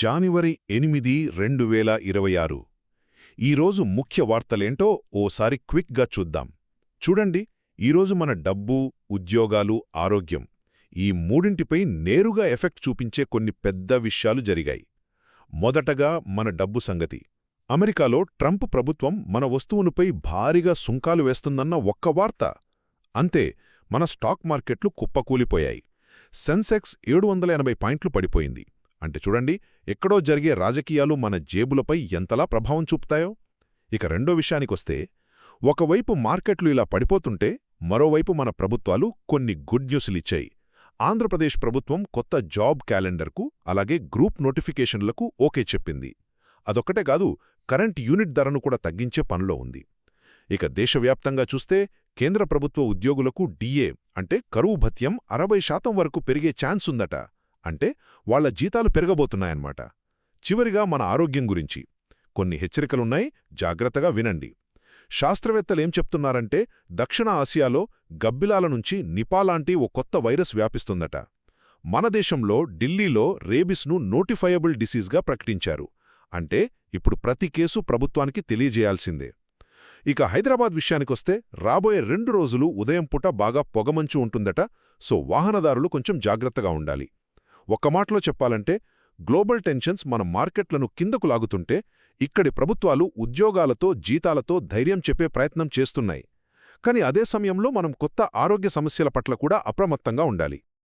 జానివరి ఎనిమిది రెండు వేల ఇరవై ఆరు. ఈరోజు ముఖ్య వార్తలేంటో ఓసారి క్విక్గా చూద్దాం. చూడండి ఈరోజు మన డబ్బు ఉద్యోగాలు ఆరోగ్యం ఈ మూడింటిపై నేరుగా ఎఫెక్ట్ చూపించే కొన్ని పెద్ద విషయాలు జరిగాయి. మొదటగా మన డబ్బు సంగతి. అమెరికాలో ట్రంప్ ప్రభుత్వం మన వస్తువులపై భారీగా సుంకాలు వేస్తుందన్న ఒక్క వార్త. అంతే మన స్టాక్ మార్కెట్లు కుప్పకూలిపోయాయి. సెన్సెక్స్ ఏడు వందల ఎనభై పాయింట్లు పడిపోయింది. అంటే చూడండి ఎక్కడో జరిగే రాజకీయాలు మన జేబులపై ఎంతలా ప్రభావం చూపుతాయో. ఇక రెండో విషయానికొస్తే ఒకవైపు మార్కెట్లు ఇలా పడిపోతుంటే మరోవైపు మన ప్రభుత్వాలు కొన్ని గుడ్ న్యూస్లిచ్చాయి. ఆంధ్రప్రదేశ్ ప్రభుత్వం కొత్త జాబ్ క్యాలెండర్కు అలాగే గ్రూప్ నోటిఫికేషన్లకు ఓకే చెప్పింది. అదొక్కటే కాదు కరెంట్ యూనిట్ ధరను కూడా తగ్గించే పనిలో ఉంది. ఇక దేశవ్యాప్తంగా చూస్తే కేంద్ర ప్రభుత్వ ఉద్యోగులకు డిఏ అంటే కరువు భత్యం అరవై శాతం వరకు పెరిగే ఛాన్స్ ఉందట అంటే వాళ్ళ జీతాలు పెరగబోతున్నాయన్నమాట. చివరిగా మన ఆరోగ్యం గురించి. కొన్ని హెచ్చరికలున్నాయి జాగ్రత్తగా వినండి. శాస్త్రవేత్తలేం చెప్తున్నారంటే దక్షిణ ఆసియాలో గబ్బిలాల నుంచి నిపాలాంటి ఓ కొత్త వైరస్ వ్యాపిస్తుందట. మన దేశంలో ఢిల్లీలో రేబిస్ను నోటిఫయబుల్ డిసీజ్గా ప్రకటించారు. అంటే ఇప్పుడు ప్రతి కేసు ప్రభుత్వానికి తెలియజేయాల్సిందే. ఇక హైదరాబాద్ విషయానికొస్తే రాబోయే రెండు రోజులు ఉదయం పూట బాగా పొగమంచు ఉంటుందట సో వాహనదారులు కొంచెం జాగ్రత్తగా ఉండాలి. ఒక్క మాటలో చెప్పాలంటే గ్లోబల్ టెన్షన్స్ మన మార్కెట్లను కిందకు లాగుతుంటే ఇక్కడి ప్రభుత్వాలు ఉద్యోగాలతో జీతాలతో ధైర్యం చెప్పే ప్రయత్నం చేస్తున్నాయి. కానీ అదే సమయంలో మనం కొత్త ఆరోగ్య సమస్యల పట్ల కూడా అప్రమత్తంగా ఉండాలి.